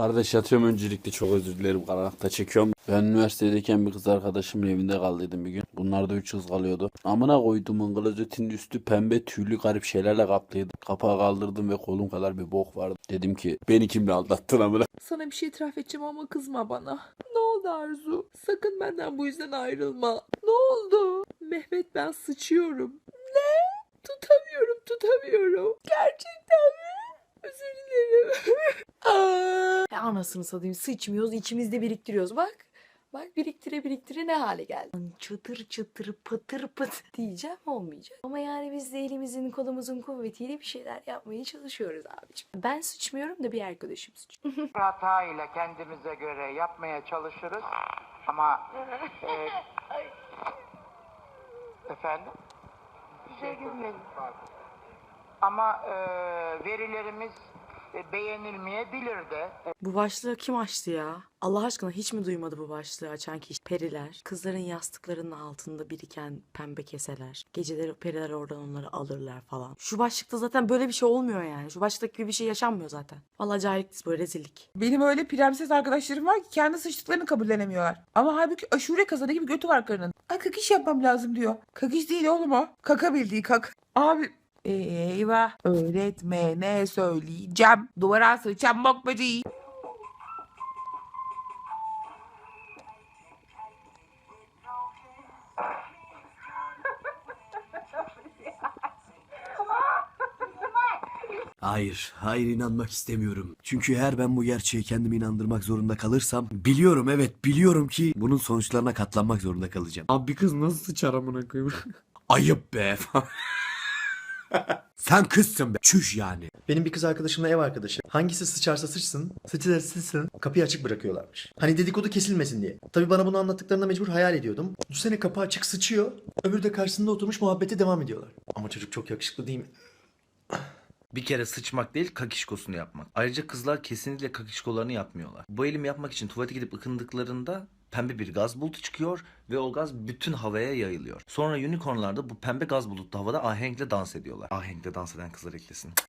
Kardeş yatıyorum öncelikle çok özür dilerim karanlıkta çekiyorum. Ben üniversitedeyken bir kız arkadaşımın evinde kaldıydım bir gün. Bunlar da üç kız kalıyordu. Amına koyduğumun klozetin üstü pembe tüylü garip şeylerle kaplıydı. Kapağı kaldırdım ve kolum kadar bir bok vardı. Dedim ki beni kimle aldattın amına. Sana bir şey itiraf edeceğim ama kızma bana. Ne oldu Arzu? Sakın benden bu yüzden ayrılma. Ne oldu? Mehmet ben sıçıyorum. Ne? Tutamıyorum tutamıyorum. Gerçekten mi? Özür dilerim. Aa! E anasını satayım sıçmıyoruz içimizde biriktiriyoruz bak. Bak biriktire biriktire ne hale geldi. Çıtır çıtır pıtır pıt diyeceğim olmayacak. Ama yani biz de elimizin kolumuzun kuvvetiyle bir şeyler yapmaya çalışıyoruz abicim. Ben sıçmıyorum da bir arkadaşım sıçıyor. hatayla kendimize göre yapmaya çalışırız ama e, efendim şey ama e, verilerimiz beğenilmeyebilir de Bu başlığı kim açtı ya? Allah aşkına hiç mi duymadı bu başlığı açan kişi? Periler. Kızların yastıklarının altında biriken pembe keseler. Geceleri periler oradan onları alırlar falan. Şu başlıkta zaten böyle bir şey olmuyor yani. Şu başlıkta gibi bir şey yaşanmıyor zaten. Vallahi cahillik böyle rezillik. Benim öyle prenses arkadaşlarım var ki kendi sıçtıklarını kabullenemiyorlar. Ama halbuki aşure kazanı gibi götü var karının. Ay kakış yapmam lazım diyor. Kakış değil oğlum o. Kaka bildiği kak. Abi Eyvah öğretmene söyleyeceğim. Duvara sıçan bok böceği. Hayır, hayır inanmak istemiyorum. Çünkü eğer ben bu gerçeğe kendimi inandırmak zorunda kalırsam biliyorum evet biliyorum ki bunun sonuçlarına katlanmak zorunda kalacağım. Abi bir kız nasıl sıçar amına koyayım? Ayıp be. Sen kızsın be. Çüş yani. Benim bir kız arkadaşımla ev arkadaşı. Hangisi sıçarsa sıçsın, sıçarsa sıçsın kapıyı açık bırakıyorlarmış. Hani dedikodu kesilmesin diye. Tabii bana bunu anlattıklarında mecbur hayal ediyordum. Düşünsene kapı açık sıçıyor. Öbürü de karşısında oturmuş muhabbete devam ediyorlar. Ama çocuk çok yakışıklı değil mi? Bir kere sıçmak değil kakişkosunu yapmak. Ayrıca kızlar kesinlikle kakişkolarını yapmıyorlar. Bu eylemi yapmak için tuvalete gidip ıkındıklarında pembe bir gaz bulutu çıkıyor ve o gaz bütün havaya yayılıyor. Sonra unicornlar da bu pembe gaz bulutlu havada ahenkle dans ediyorlar. Ahenkle dans eden kızlar eklesin.